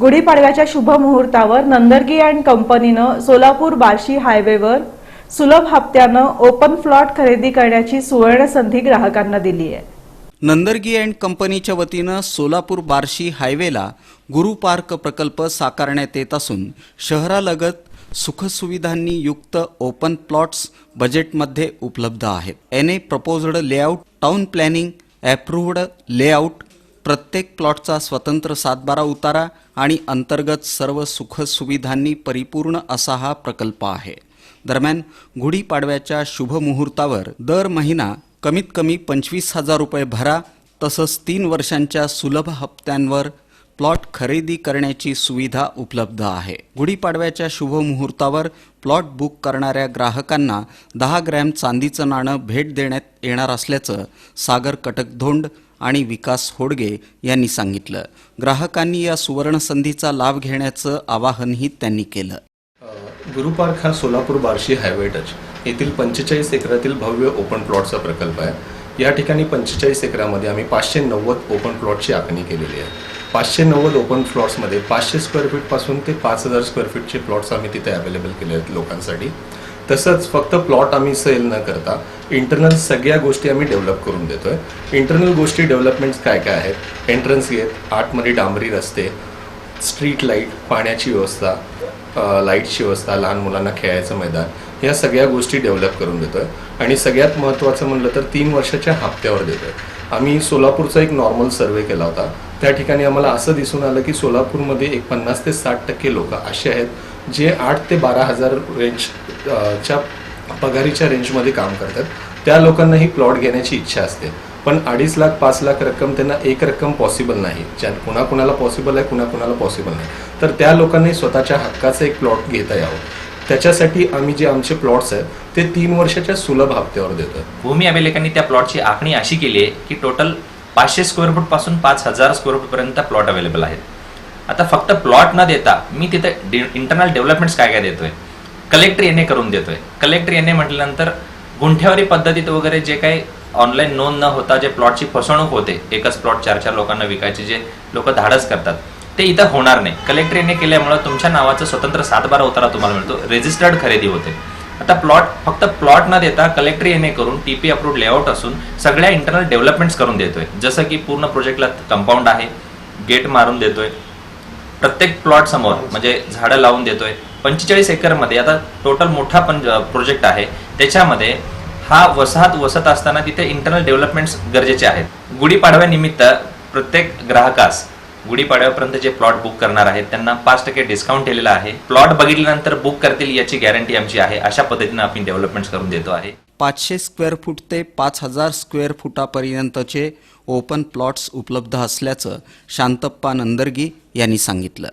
गुढीपाडव्याच्या शुभ मुहूर्तावर नंदरगी अँड कंपनीनं सोलापूर बार्शी हायवेवर सुलभ हप्त्यानं ओपन प्लॉट खरेदी करण्याची सुवर्ण संधी ग्राहकांना दिली आहे. नंदरगी अँड कंपनीच्या वतीनं सोलापूर बार्शी हायवेला गुरु पार्क प्रकल्प साकारण्यात येत असून शहरालगत सुखसुविधांनी युक्त ओपन प्लॉट्स बजेटमध्ये उपलब्ध आहेत. N A proposed layout town planning approved layout प्रत्येक प्लॉटचा स्वतंत्र सातबारा उतारा आणि अंतर्गत सर्व सुखसुविधांनी परिपूर्ण असा हा प्रकल्प आहे. दरम्यान गुढीपाडव्याच्या शुभमुहूर्तावर दर महिना कमीत कमी पंचवीस हजार रुपये भरा तसंच तीन वर्षांच्या सुलभ हप्त्यांवर प्लॉट खरेदी करण्याची सुविधा उपलब्ध आहे. गुढीपाडव्याच्या शुभमुहूर्तावर प्लॉट बुक करणाऱ्या ग्राहकांना दहा ग्रॅम चांदीचं नाणं भेट देण्यात येणार असल्याचं सागर कटकधोंड आणि विकास होडगे यांनी सांगितलं. ग्राहकांनी या सुवर्णसंधीचा लाभ घेण्याचं आवाहनही त्यांनी केलं. गुरुपार्क हा सोलापूर बार्शी हायवे टच. येथील पंचेचाळीस एकरातील भव्य ओपन प्लॉटचा प्रकल्प आहे. या ठिकाणी पंचेचाळीस एकरामध्ये आम्ही पाचशे नव्वद ओपन प्लॉटची आखणी केलेली आहे. पाचशे नव्वद ओपन प्लॉट्समध्ये पाचशे स्क्वेअर फीटपासून ते पाच हजार स्क्वेअर फीटचे प्लॉट्स आम्ही तिथे अवेलेबल केले आहेत लोकांसाठी. तसंच फक्त प्लॉट आम्ही सेल न करता इंटरनल सगळ्या गोष्टी आम्ही डेव्हलप करून देतोय. इंटरनल गोष्टी डेव्हलपमेंट्स काय काय आहेत? एंट्रन्स गेट आतमध्ये डांबरी रस्ते स्ट्रीट लाइट पाण्याची व्यवस्था लाईटची व्यवस्था लहान मुलांना खेळायचं मैदान या सगळ्या गोष्टी डेव्हलप करून देतोय. आणि सगळ्यात महत्त्वाचं म्हणलं तर तीन वर्षाच्या हप्त्यावर देतोय. आम्ही सोलापूरचा एक नॉर्मल सर्वे केला होता. त्या ठिकाणी आम्हाला असं दिसून आलं की सोलापूरमध्ये एक पन्नास ते साठ टक्के लोक असे आहेत जे आठ ते बारा हजार रेंज च्या पगारीच्या रेंजमध्ये काम करतात. त्या लोकांनाही प्लॉट घेण्याची इच्छा असते. पण अडीच लाख पाच लाख रक्कम त्यांना एक रक्कम पॉसिबल नाही. ज्या कुणाकुणाला पॉसिबल आहे कुणाकुणाला पॉसिबल नाही. तर त्या लोकांनी स्वतःच्या हक्काचं एक प्लॉट घेता यावं. त्याच्यासाठी आम्ही जे आमचे प्लॉट्स आहेत ते तीन वर्षाच्या सुलभ हप्त्यावर देतो. भूमी अभिलेखांनी त्या प्लॉटची आखणी अशी केली आहे की टोटल पाचशे स्क्वेअर फूटपासून पाच हजार स्क्वेअर फूट पर्यंत प्लॉट अवेलेबल आहेत. आता फक्त प्लॉट न देता मी तिथे इंटरनल डेव्हलपमेंट्स काय काय देतोय? कलेक्टर एन करून देतोय. कलेक्टर एन म्हटल्यानंतर गुंठ्यावरी पद्धतीत वगैरे जे काही ऑनलाईन नोंद न होता जे प्लॉटची फसवणूक होते एकच प्लॉट चार चार लोकांना विकायचे जे लोक धाडस करतात ते इथं होणार नाही. कलेक्टर एन केल्यामुळे तुमच्या नावाचं स्वतंत्र सातबारा उतारा तुम्हाला मिळतो. रेजिस्टर्ड खरेदी होते. आता प्लॉट फक्त प्लॉट न देता कलेक्टर एन करून टीपी अप्रूव्ड लेआउट असून सगळ्या इंटरनल डेव्हलपमेंट्स करून देतोय. जसं की पूर्ण प्रोजेक्टला कंपाऊंड आहे गेट मारून देतोय. प्रत्येक प्लॉट समोर म्हणजे झाडं लावून देतोय. पंचेचाळीस एकरमध्ये आता टोटल मोठा पण प्रोजेक्ट आहे. त्याच्यामध्ये हा वसाहत वसत असताना तिथे इंटरनल डेव्हलपमेंट्स गरजेचे आहेत. गुढीपाडव्यानिमित्त प्रत्येक ग्राहकास गुढीपाडव्यापर्यंत जे प्लॉट बुक करणार आहेत त्यांना पाच टक्के डिस्काउंट दिलेला आहे. प्लॉट बघितल्यानंतर बुक करतील याची गॅरंटी आमची आहे. अशा पद्धतीनं आम्ही डेव्हलपमेंट करून देतो आहे. पाचशे स्क्वेअर फूट ते पाच हजार स्क्वेअर फुटापर्यंतचे ओपन प्लॉट्स उपलब्ध असल्याचं शांतप्पा नंदरगी यांनी सांगितलं.